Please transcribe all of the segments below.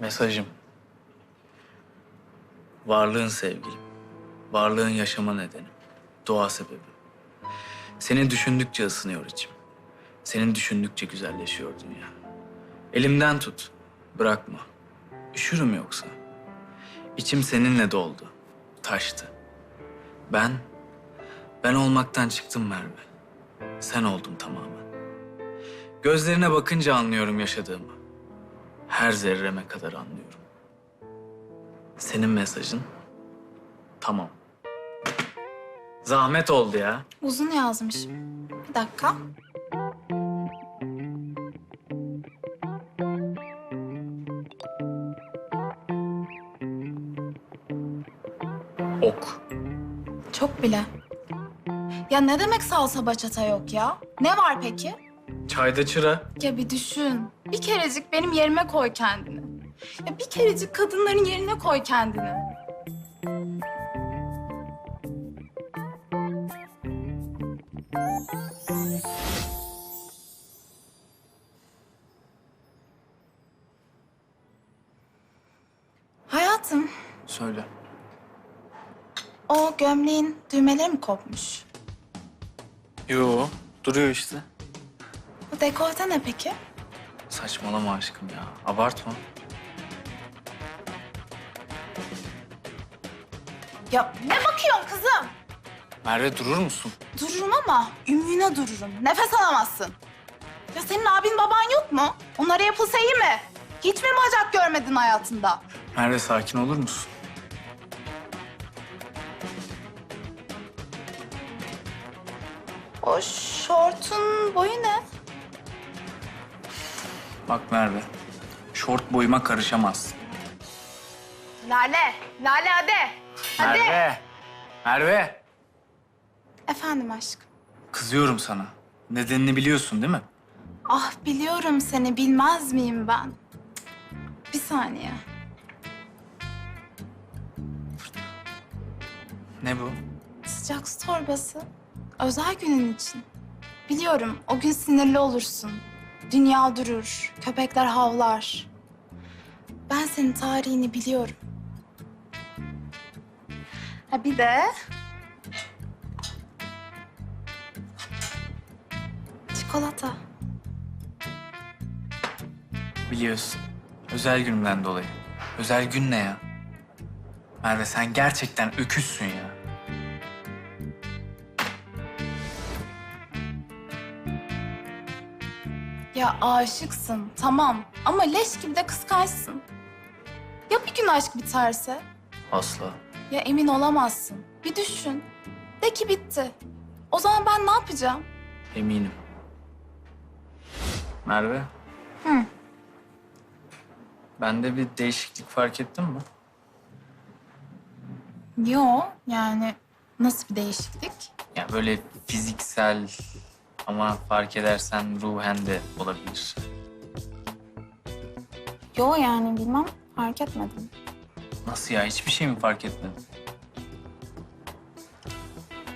Mesajım. Varlığın sevgilim. Varlığın yaşama nedeni. Doğa sebebi. Seni düşündükçe ısınıyor içim. Senin düşündükçe güzelleşiyor dünya. Elimden tut. Bırakma. Üşürüm yoksa. İçim seninle doldu. Taştı. Ben, ben olmaktan çıktım Merve. Sen oldun tamamen. Gözlerine bakınca anlıyorum yaşadığımı. Her zerreme kadar anlıyorum. Senin mesajın tamam. Zahmet oldu ya. Uzun yazmış. Bir dakika. Ok. Çok bile. Ya ne demek salsa bachata yok ya? Ne var peki? Çayda çıra. Ya bir düşün. Bir kerecik benim yerime koy kendini. Ya bir kerecik kadınların yerine koy kendini. Hayatım, Söyle. o gömleğin düğmeleri mi kopmuş? Yo, duruyor işte. Bu dekolte ne peki? Saçmalama aşkım ya. Abartma. Ya ne bakıyorsun kızım? Merve durur musun? Dururum ama ümüğüne dururum. Nefes alamazsın. Ya senin abin baban yok mu? Onlara yapılsa iyi mi? Hiç mi bacak görmedin hayatında? Merve sakin olur musun? O şortun boyu ne? Bak Merve, şort boyuma karışamazsın. Lale, Lale hadi. Hadi. Merve, Merve. Efendim aşkım. Kızıyorum sana. Nedenini biliyorsun değil mi? Ah biliyorum seni bilmez miyim ben? Bir saniye. Ne bu? Sıcak su torbası. Özel günün için. Biliyorum o gün sinirli olursun. Dünya durur, köpekler havlar. Ben senin tarihini biliyorum. Ha bir de... Çikolata. Biliyorsun. Özel günümden dolayı. Özel gün ne ya? Merve sen gerçekten öküzsün ya. Ya aşıksın tamam ama leş gibi de kıskançsın. Ya bir gün aşk biterse? Asla. Ya emin olamazsın. Bir düşün. De ki bitti. O zaman ben ne yapacağım? Eminim. Merve. Hı. Bende bir değişiklik fark ettin mi? Yo yani nasıl bir değişiklik? Ya böyle fiziksel ama fark edersen ruhen de olabilir. Yo yani bilmem fark etmedim. Nasıl ya? Hiçbir şey mi fark etmedin?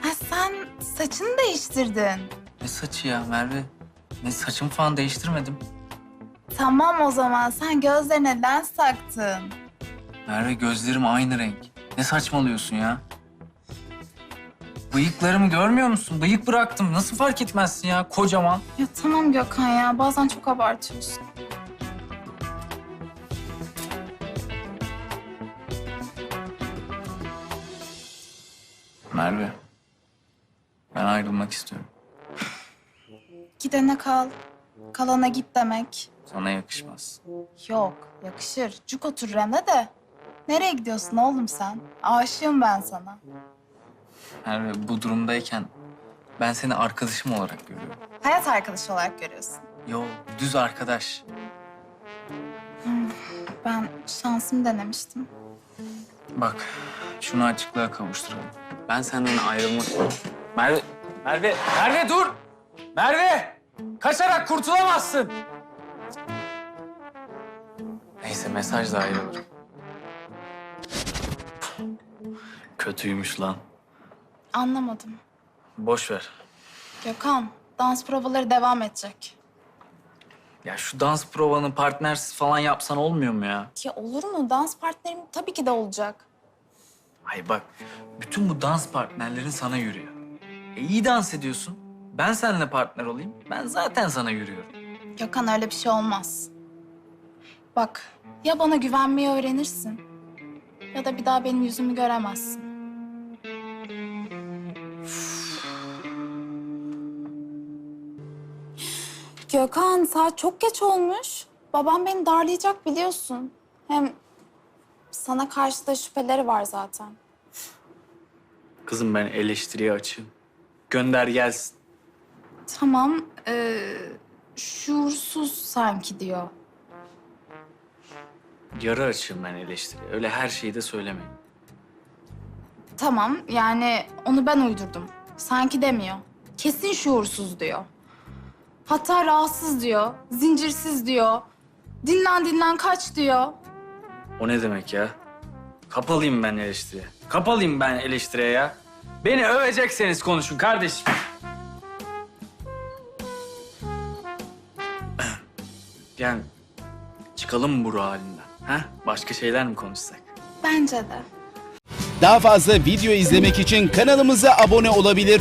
Ha sen saçını değiştirdin. Ne saçı ya Merve? Ne saçımı falan değiştirmedim. Tamam o zaman sen gözlerine lens taktın. Merve gözlerim aynı renk. Ne saçmalıyorsun ya? Bıyıklarımı görmüyor musun? Bıyık bıraktım. Nasıl fark etmezsin ya? Kocaman. Ya tamam Gökhan ya bazen çok abartıyorsun. Merve. Ben ayrılmak istiyorum. Gidene kal. Kalana git demek. Sana yakışmaz. Yok yakışır. Cuk oturur hem de de. Nereye gidiyorsun oğlum sen? Aşığım ben sana. Merve bu durumdayken ben seni arkadaşım olarak görüyorum. Hayat arkadaşı olarak görüyorsun. Yo düz arkadaş. Ben şansımı denemiştim. Bak şunu açıklığa kavuşturalım. Ben senden ayrılmak Merve, Merve, Merve dur! Merve! Kaçarak kurtulamazsın. Neyse mesajla ayrılırım. Kötüymüş lan. Anlamadım. Boş ver. Gökhan, dans provaları devam edecek. Ya şu dans provanı partnersiz falan yapsan olmuyor mu ya? Ya olur mu? Dans partnerim tabii ki de olacak. Ay bak, bütün bu dans partnerlerin sana yürüyor. E iyi dans ediyorsun. Ben seninle partner olayım. Ben zaten sana yürüyorum. Gökhan öyle bir şey olmaz. Bak ya bana güvenmeyi öğrenirsin ya da bir daha benim yüzümü göremezsin. Gökhan saat çok geç olmuş. Babam beni darlayacak biliyorsun. Hem sana karşı da şüpheleri var zaten. Kızım ben eleştiriye açığım. Gönder gelsin. Tamam, ee, şuursuz sanki diyor. Yarı açığım ben eleştiriye. Öyle her şeyi de söylemeyin. Tamam, yani onu ben uydurdum. Sanki demiyor. Kesin şuursuz diyor. Hatta rahatsız diyor, zincirsiz diyor. Dinlen dinlen kaç diyor. O ne demek ya? Kapalıyım ben eleştiriye. Kapalıyım ben eleştiriye ya. Beni övecekseniz konuşun kardeşim. yani çıkalım bu ruh halinden? Ha? Başka şeyler mi konuşsak? Bence de. Daha fazla video izlemek için kanalımıza abone olabilir.